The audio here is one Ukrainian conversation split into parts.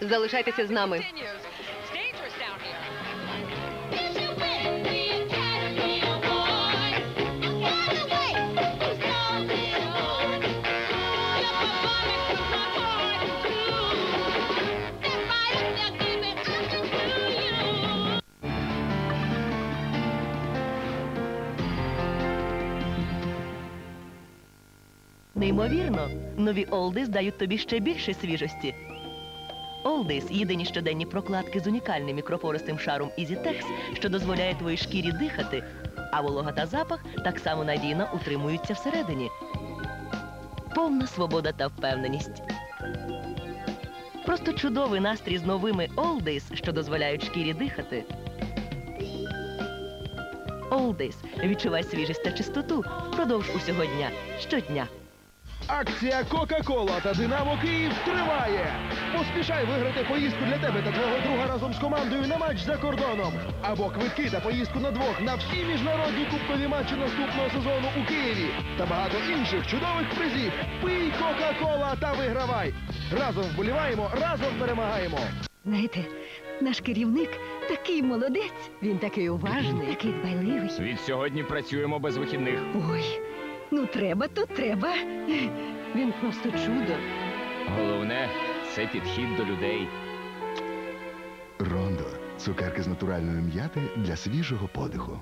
Залишайтеся з нами. Неймовірно, нові Олдис дають тобі ще більше свіжості. Олдис єдині щоденні прокладки з унікальним мікропористим шаром EasyTex, що дозволяє твоїй шкірі дихати, а волога та запах так само надійно утримуються всередині. Повна свобода та впевненість. Просто чудовий настрій з новими Олдис, що дозволяють шкірі дихати. Олдис. Відчувай свіжість та чистоту впродовж усього дня, щодня. Акція Кока-Кола та Динамо Київ триває. Поспішай виграти поїздку для тебе та твого друга разом з командою на матч за кордоном. Або квитки та поїздку на двох на всі міжнародні кубкові матчі наступного сезону у Києві та багато інших чудових призів. Пий Кока-Кола та вигравай. Разом вболіваємо, разом перемагаємо. Знаєте, наш керівник такий молодець. Він такий уважний, такий дбайливий. Від сьогодні працюємо без вихідних. Ой, ну треба, то треба. Він просто чудо. Головне це підхід до людей. Рондо цукерки з натуральної м'яти для свіжого подиху.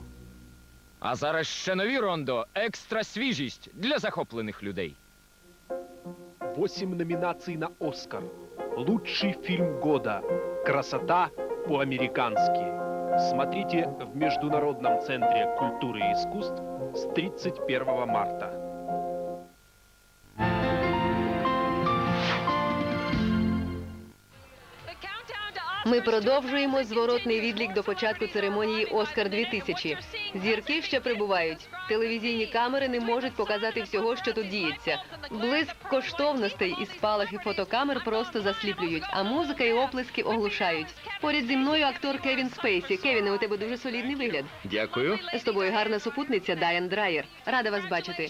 А зараз ще нові рондо. Екстра свіжість для захоплених людей. 8 номинаций на Оскар. Лучший фильм года. Красота по-американски. Смотрите в Международном центре культуры и искусств с 31 марта. Ми продовжуємо зворотний відлік до початку церемонії Оскар 2000 Зірки ще прибувають. Телевізійні камери не можуть показати всього, що тут діється. Блиск коштовностей і спалахи фотокамер просто засліплюють, а музика і оплески оглушають. Поряд зі мною актор Кевін Спейсі. Кевіне, у тебе дуже солідний вигляд. Дякую. З тобою гарна супутниця Дайан Драйер. Рада вас бачити.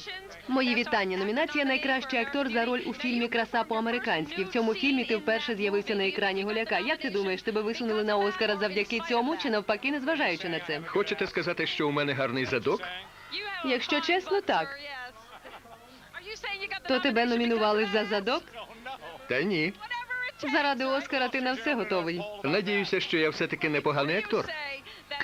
Мої вітання. Номінація найкращий актор за роль у фільмі Краса по-американськи. В цьому фільмі ти вперше з'явився на екрані голяка. Як ти думаєш, тебе висунули на Оскара завдяки цьому чи навпаки, незважаючи на це? Хочете сказати, що у мене гарний задок? Якщо чесно, так. То тебе номінували за задок? Та ні. Заради Оскара ти на все готовий. Надіюся, що я все-таки непоганий актор.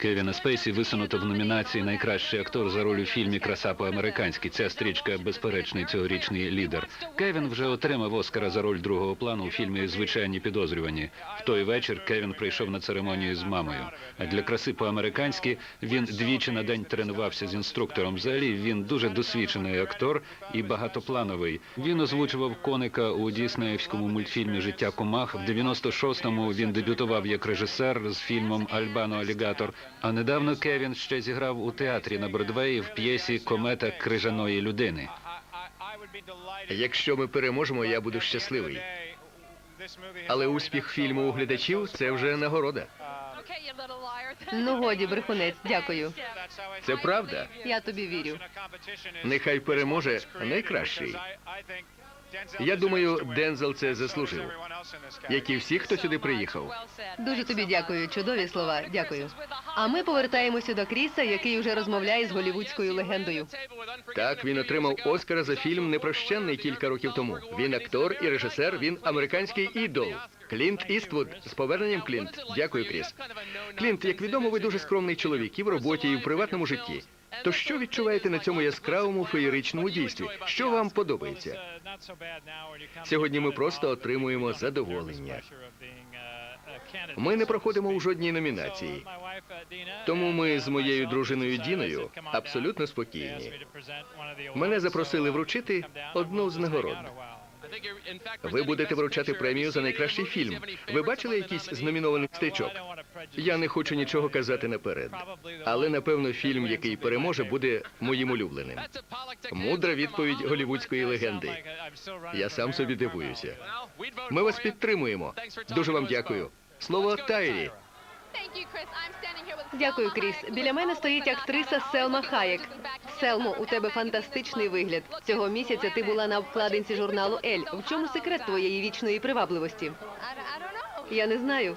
Кевіна Спейсі висунуто в номінації Найкращий актор за роль у фільмі Краса по-американськи. Ця стрічка безперечний цьогорічний лідер. Кевін вже отримав Оскара за роль другого плану у фільмі Звичайні підозрювані. В той вечір Кевін прийшов на церемонію з мамою. А для краси по-американськи він двічі на день тренувався з інструктором. Взагалі він дуже досвідчений актор і багатоплановий. Він озвучував коника у діснеївському мультфільмі Життя комах. В 96-му він дебютував як режисер з фільмом Альбано Алігатор. А недавно Кевін ще зіграв у театрі на Бродвеї в п'єсі Комета крижаної людини. Якщо ми переможемо, я буду щасливий. Але успіх фільму у глядачів це вже нагорода. Ну годі, брехунець, дякую. Це правда. Я тобі вірю. Нехай переможе найкращий. Я думаю, Дензел це заслужив. Як і всі, хто сюди приїхав. Дуже тобі дякую. Чудові слова. Дякую. А ми повертаємося до Кріса, який уже розмовляє з голівудською легендою. Так, він отримав Оскара за фільм Непрощенний кілька років тому. Він актор і режисер, він американський ідол. Клінт Іствуд з поверненням Клінт. Дякую, Кріс. Клінт, як відомо, ви дуже скромний чоловік і в роботі, і в приватному житті. То що відчуваєте на цьому яскравому феєричному дійстві? Що вам подобається? Сьогодні ми просто отримуємо задоволення. Ми не проходимо у жодній номінації. Тому ми з моєю дружиною Діною абсолютно спокійні. Мене запросили вручити одну з нагород. Ви будете вручати премію за найкращий фільм. Ви бачили якісь з номінованих стрічок? Я не хочу нічого казати наперед. Але напевно фільм, який переможе, буде моїм улюбленим. Мудра відповідь голівудської легенди. Я сам собі дивуюся. Ми вас підтримуємо. Дуже вам дякую. Слово Тайрі. Дякую, Кріс. Біля мене стоїть актриса Селма Хаєк. Селмо, у тебе фантастичний вигляд. Цього місяця ти була на обкладинці журналу Ель. В чому секрет твоєї вічної привабливості? Я не знаю.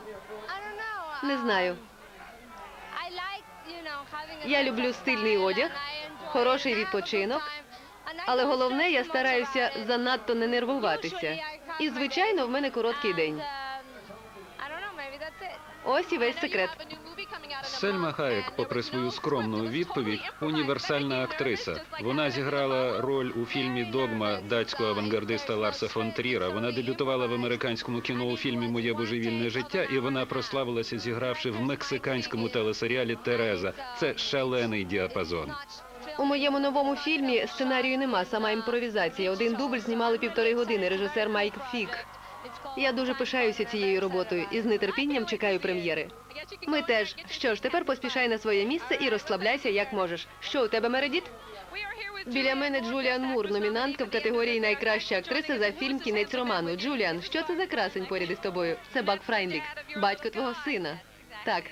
Не знаю. Я люблю стильний одяг, хороший відпочинок, але головне, я стараюся занадто не нервуватися. І, звичайно, в мене короткий день. Ось і весь секрет. Сельма Хаєк, попри свою скромну відповідь, універсальна актриса. Вона зіграла роль у фільмі Догма датського авангардиста Ларса фон Тріра. Вона дебютувала в американському кіно у фільмі Моє божевільне життя, і вона прославилася, зігравши в мексиканському телесеріалі Тереза. Це шалений діапазон. У моєму новому фільмі сценарію нема, сама імпровізація. Один дубль знімали півтори години. Режисер Майк Фік. Я дуже пишаюся цією роботою і з нетерпінням чекаю прем'єри. Ми теж. Що ж, тепер поспішай на своє місце і розслабляйся як можеш. Що у тебе Мередіт? Біля мене Джуліан Мур, номінантка в категорії Найкраща актриса за фільм Кінець роману. Джуліан, що це за красень поряд із тобою? Це Бак Фрайнлік, батько твого сина. Так,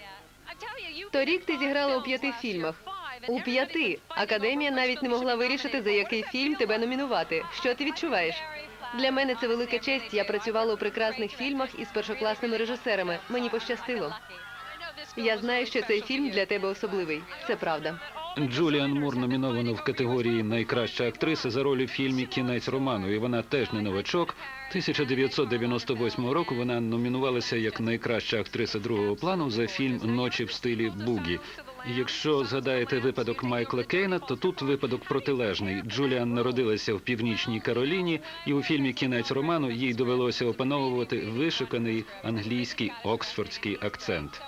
торік ти зіграла у п'яти фільмах. У п'яти академія навіть не могла вирішити, за який фільм тебе номінувати. Що ти відчуваєш? Для мене це велика честь. Я працювала у прекрасних фільмах із першокласними режисерами. Мені пощастило. Я знаю, що цей фільм для тебе особливий. Це правда. Джуліан Мур номіновано в категорії Найкраща актриса за роль у фільмі Кінець роману. І вона теж не новачок. 1998 року вона номінувалася як найкраща актриса другого плану за фільм Ночі в стилі Бугі. Якщо згадаєте випадок Майкла Кейна, то тут випадок протилежний. Джуліан народилася в північній Кароліні, і у фільмі Кінець роману їй довелося опановувати вишуканий англійський оксфордський акцент.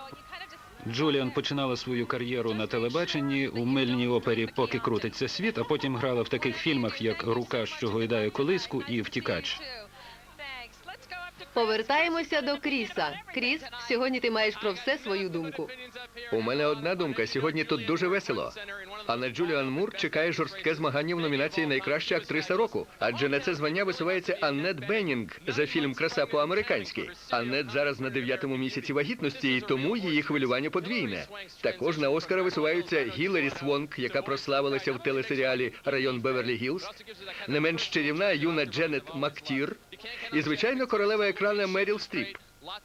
Джуліан починала свою кар'єру на телебаченні у мильній опері Поки крутиться світ, а потім грала в таких фільмах, як Рука, що гойдає колиску і Втікач. Повертаємося до Кріса. Кріс, сьогодні ти маєш про все свою думку. У мене одна думка. Сьогодні тут дуже весело. А на Джуліан Мур чекає жорстке змагання в номінації Найкраща актриса року. Адже на це звання висувається Аннет Беннінг за фільм Краса по-американськи. Аннет зараз на дев'ятому місяці вагітності, і тому її хвилювання подвійне. Також на Оскара висуваються Гіларі Свонг, яка прославилася в телесеріалі Район Беверлі Гілз, не менш чарівна юна Дженет Мактір і, звичайно, королева екрана Меріл Стріп.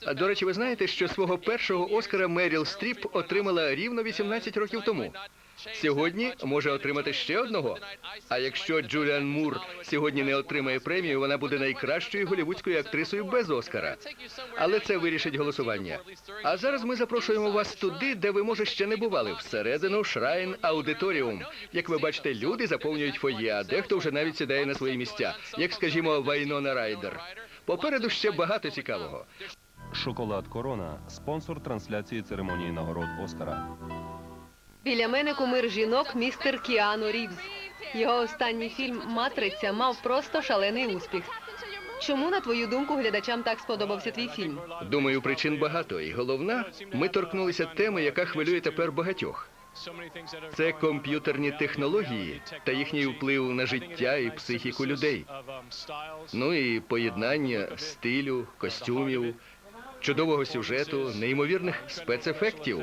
А до речі, ви знаєте, що свого першого Оскара Меріл Стріп отримала рівно 18 років тому. Сьогодні може отримати ще одного. А якщо Джуліан Мур сьогодні не отримає премію, вона буде найкращою голівудською актрисою без Оскара. Але це вирішить голосування. А зараз ми запрошуємо вас туди, де ви може ще не бували, всередину Шрайн Аудиторіум. Як ви бачите, люди заповнюють фоє, а дехто вже навіть сідає на свої місця, як скажімо, Вайнона Райдер. Попереду ще багато цікавого. Шоколад Корона спонсор трансляції церемонії нагород Оскара. Біля мене кумир жінок містер Кіану Рівз. Його останній фільм Матриця мав просто шалений успіх. Чому, на твою думку, глядачам так сподобався твій фільм? Думаю, причин багато, і головна, ми торкнулися теми, яка хвилює тепер багатьох. Це комп'ютерні технології та їхній вплив на життя і психіку людей. Ну і поєднання стилю, костюмів, чудового сюжету, неймовірних спецефектів.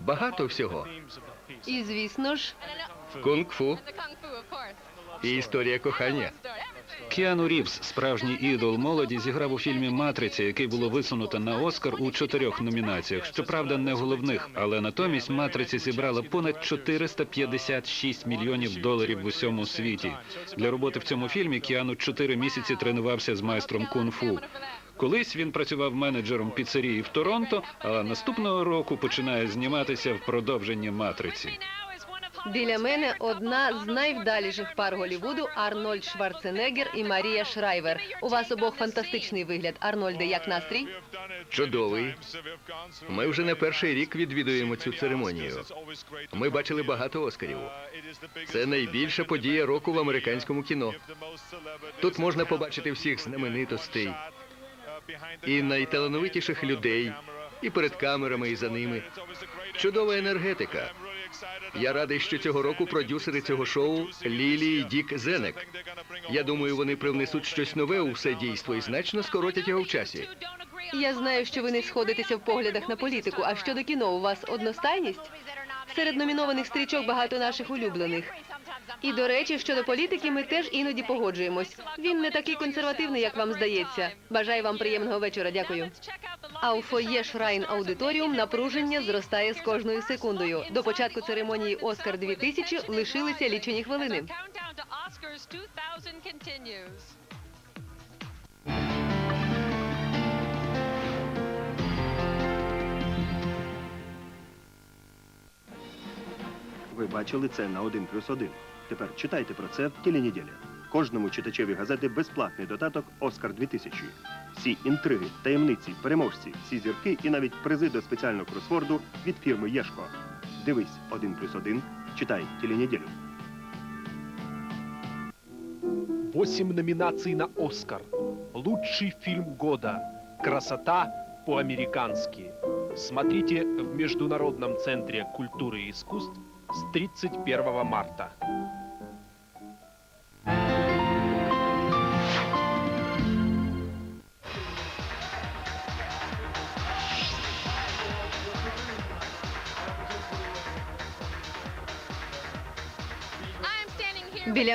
Багато всього. І звісно ж, Кунг-фу і історія кохання. Кіану Рівз, справжній ідол молоді, зіграв у фільмі Матриця, який було висунуто на Оскар у чотирьох номінаціях. Щоправда, не головних, але натомість матриця зібрала понад 456 мільйонів доларів в усьому світі. Для роботи в цьому фільмі Кіану чотири місяці тренувався з майстром кунг-фу. Колись він працював менеджером піцерії в Торонто, а наступного року починає зніматися в продовженні матриці. біля мене одна з найвдаліших пар Голівуду Арнольд Шварценеггер і Марія Шрайвер. У вас обох фантастичний вигляд. Арнольде, як настрій? Чудовий. Ми вже не перший рік відвідуємо цю церемонію. Ми бачили багато Оскарів. Це найбільша подія року в американському кіно. Тут можна побачити всіх знаменитостей і найталановитіших людей, і перед камерами, і за ними. Чудова енергетика. Я радий, що цього року продюсери цього шоу Лілі і Дік Зенек. Я думаю, вони привнесуть щось нове у все дійство і значно скоротять його в часі. Я знаю, що ви не сходитеся в поглядах на політику. А щодо кіно, у вас одностайність? Серед номінованих стрічок багато наших улюблених. І до речі, щодо політики, ми теж іноді погоджуємось. Він не такий консервативний, як вам здається. Бажаю вам приємного вечора. Дякую. А у фоє Шрайн Аудиторіум напруження зростає з кожною секундою. До початку церемонії Оскар 2000 лишилися лічені хвилини. Countdown to Oscars 2000 continues. Ви бачили це на 1 плюс 1. Тепер читайте про це в теленеділі. Кожному читачеві газети безплатний додаток Оскар 2000. Всі інтриги, таємниці, переможці, всі зірки і навіть призи до спеціального кросворду від фірми Єшко. Дивись 1 плюс 1, читай теленеділю. Восемь номинаций на Оскар. Лучший фильм года. Красота по-американски. Смотрите в Международном центре культуры и искусств с 31 марта.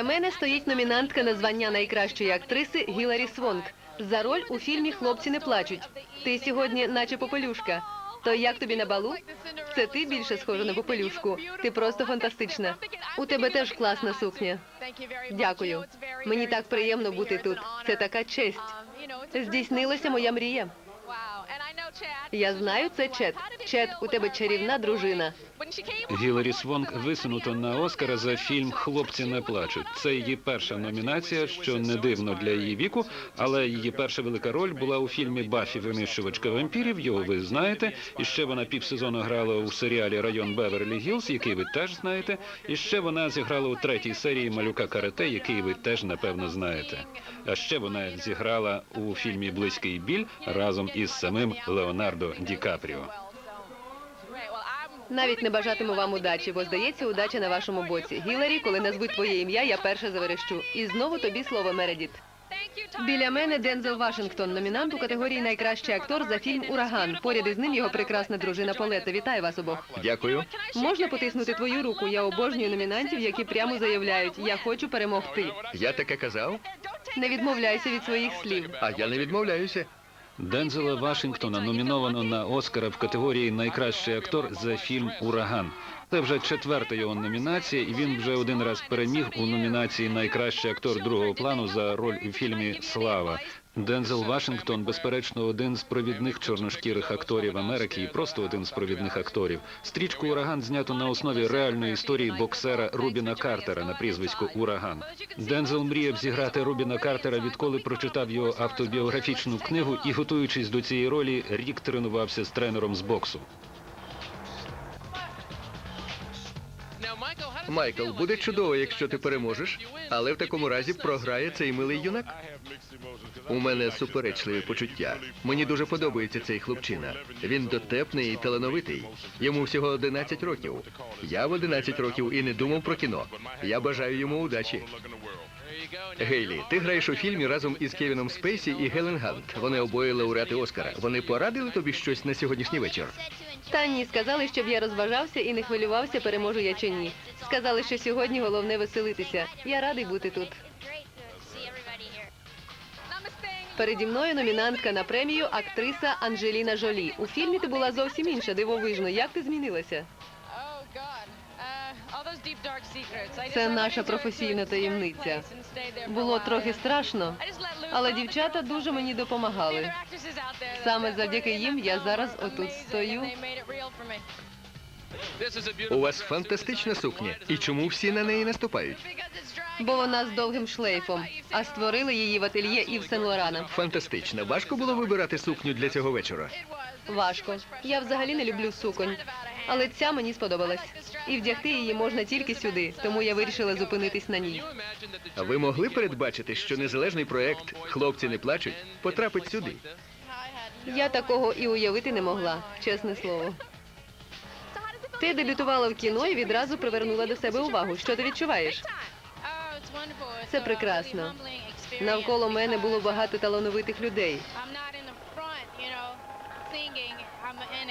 Біля мене стоїть номінантка на звання найкращої актриси Гіларі Свонг за роль у фільмі Хлопці не плачуть. Ти сьогодні, наче попелюшка. То як тобі на балу? Це ти більше схожа на попелюшку. Ти просто фантастична. У тебе теж класна сукня. Дякую. Мені так приємно бути тут. Це така честь. Здійснилася моя мрія. Я знаю, це Чет. Чет, у тебе чарівна дружина. Гіларі Свонг висунуто на Оскара за фільм Хлопці не плачуть. Це її перша номінація, що не дивно для її віку, але її перша велика роль була у фільмі Баффі винищувачка вампірів. Його ви знаєте. І ще вона півсезону грала у серіалі Район Беверлі Гілз, який ви теж знаєте. І ще вона зіграла у третій серії Малюка Карате, який ви теж напевно знаєте. А ще вона зіграла у фільмі Близький біль разом із самим Леонардо Ді Капріо. Навіть не бажатиму вам удачі, бо здається, удача на вашому боці. Гіларі, коли назвуть твоє ім'я, я перша заверещу. І знову тобі слово Мередіт. Біля мене Дензел Вашингтон, номінант у категорії Найкращий актор за фільм Ураган. Поряд із ним його прекрасна дружина Полета. Вітаю вас обох. Дякую. Можна потиснути твою руку? Я обожнюю номінантів, які прямо заявляють: я хочу перемогти. Я таке казав, Не відмовляйся від своїх слів. а я не відмовляюся. Дензела Вашингтона номіновано на Оскара в категорії Найкращий актор за фільм Ураган. Це вже четверта його номінація, і він вже один раз переміг у номінації Найкращий актор другого плану за роль у фільмі Слава. Дензел Вашингтон, безперечно, один з провідних чорношкірих акторів Америки і просто один з провідних акторів. Стрічку Ураган знято на основі реальної історії боксера Рубіна Картера на прізвисько Ураган. Дензел мріяв зіграти Рубіна Картера, відколи прочитав його автобіографічну книгу і, готуючись до цієї ролі, рік тренувався з тренером з боксу. Майкл, буде чудово, якщо ти переможеш, але в такому разі програє цей милий юнак. У мене суперечливі почуття. Мені дуже подобається цей хлопчина. Він дотепний і талановитий. Йому всього 11 років. Я в 11 років і не думав про кіно. Я бажаю йому удачі. Гейлі, ти граєш у фільмі разом із Кевіном Спейсі і Гелен Гант. Вони обоє лауреати Оскара. Вони порадили тобі щось на сьогоднішній вечір. Та сказали, щоб я розважався і не хвилювався, переможу я чи ні. Сказали, що сьогодні головне веселитися. Я радий бути тут. Переді мною номінантка на премію актриса Анджеліна Жолі. У фільмі ти була зовсім інша, дивовижно. Як ти змінилася? Це наша професійна таємниця. Було трохи страшно, але дівчата дуже мені допомагали. Саме завдяки їм я зараз отут стою. У вас фантастична сукня. І чому всі на неї наступають? Бо вона з довгим шлейфом, а створили її в ательє Ів Сен Лорана. Фантастично. Важко було вибирати сукню для цього вечора. Важко. Я взагалі не люблю суконь. Але ця мені сподобалась. І вдягти її можна тільки сюди, тому я вирішила зупинитись на ній. А ви могли передбачити, що незалежний проект Хлопці не плачуть потрапить сюди? Я такого і уявити не могла, чесне слово. Ти дебютувала в кіно і відразу привернула до себе увагу. Що ти відчуваєш? Це прекрасно. Навколо мене було багато талановитих людей.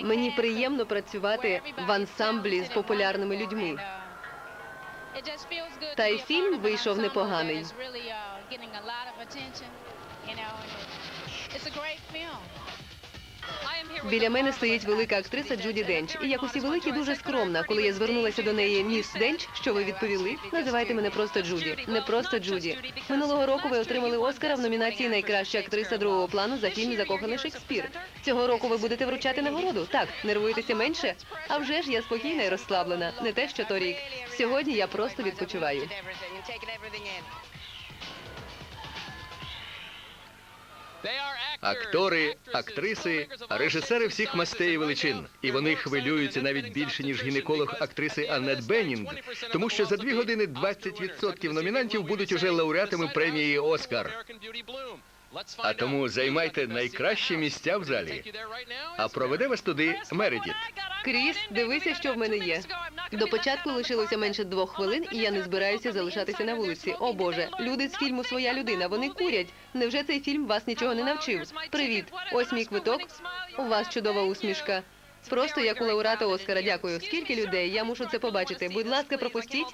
Мені приємно працювати в ансамблі з популярними людьми. Та й фільм вийшов непоганий. Біля мене стоїть велика актриса Джуді Денч. І як усі великі, дуже скромна. Коли я звернулася до неї міс Денч, що ви відповіли? Називайте мене просто Джуді. Не просто Джуді. Минулого року ви отримали Оскара в номінації Найкраща актриса другого плану за фільм Закоханий Шекспір. Цього року ви будете вручати нагороду. Так, нервуєтеся менше. А вже ж я спокійна і розслаблена. Не те, що торік. Сьогодні я просто відпочиваю. Актори, актриси, режисери всіх мастей і величин. І вони хвилюються навіть більше, ніж гінеколог актриси Аннет Беннінг, тому що за дві години 20% номінантів будуть уже лауреатами премії Оскар. А тому займайте найкращі місця в залі. А проведе вас туди Мередіт. Кріс, дивися, що в мене є. До початку лишилося менше двох хвилин, і я не збираюся залишатися на вулиці. О Боже, люди з фільму Своя людина. Вони курять. Невже цей фільм вас нічого не навчив? Привіт, ось мій квиток. У вас чудова усмішка. Просто як у лауреата Оскара. Дякую. Скільки людей? Я мушу це побачити. Будь ласка, пропустіть.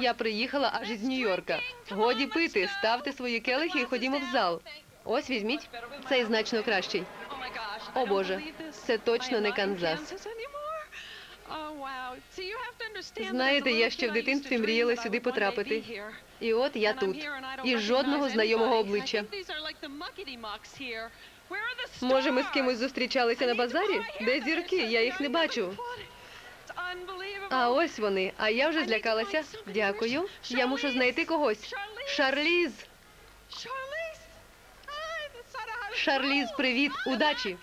Я приїхала аж із Нью-Йорка. Годі пити, ставте свої келихи і ходімо в зал. Ось візьміть. Цей значно кращий. О Боже, це точно не Канзас. Знаєте, я ще в дитинстві мріяла сюди потрапити. І от я тут. І жодного знайомого обличчя. Може, ми з кимось зустрічалися на базарі? Де зірки? Я їх не бачу. А ось вони. А я вже злякалася. Дякую. Я мушу знайти когось. Шарліз. Шарліз, привіт, удачі.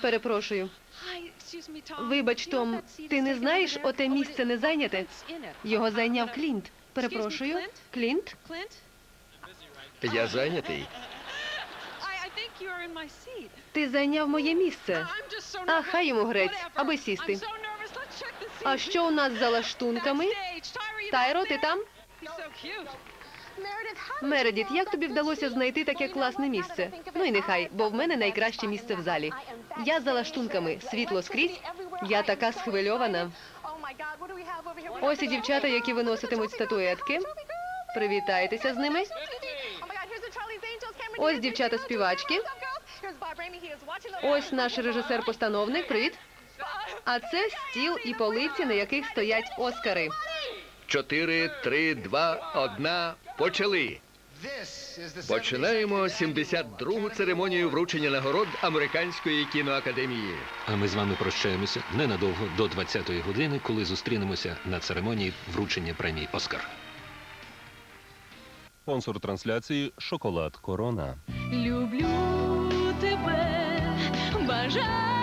Перепрошую. Вибач, Том, ти не знаєш, оте місце не зайняте? Його зайняв Клінт. Перепрошую. Клінт? Я зайнятий. Ти зайняв моє місце. А хай йому грець, аби сісти. А що у нас за лаштунками? Тайро, ти там? Мередіт, як тобі вдалося знайти таке класне місце? Ну і нехай, бо в мене найкраще місце в залі. Я за лаштунками, світло скрізь. Я така схвильована. Ось і дівчата, які виноситимуть статуетки. Привітайтеся з ними. Ось дівчата співачки. Ось наш режисер-постановник. Привіт. А це стіл і полиці, на яких стоять Оскари. Чотири, три, два, одна. Почали. Починаємо 72-гу церемонію вручення нагород Американської кіноакадемії. А ми з вами прощаємося ненадовго до 20-ї години, коли зустрінемося на церемонії вручення премії Оскар. Спонсор трансляції Шоколад Корона. Люблю тебе, бажаю.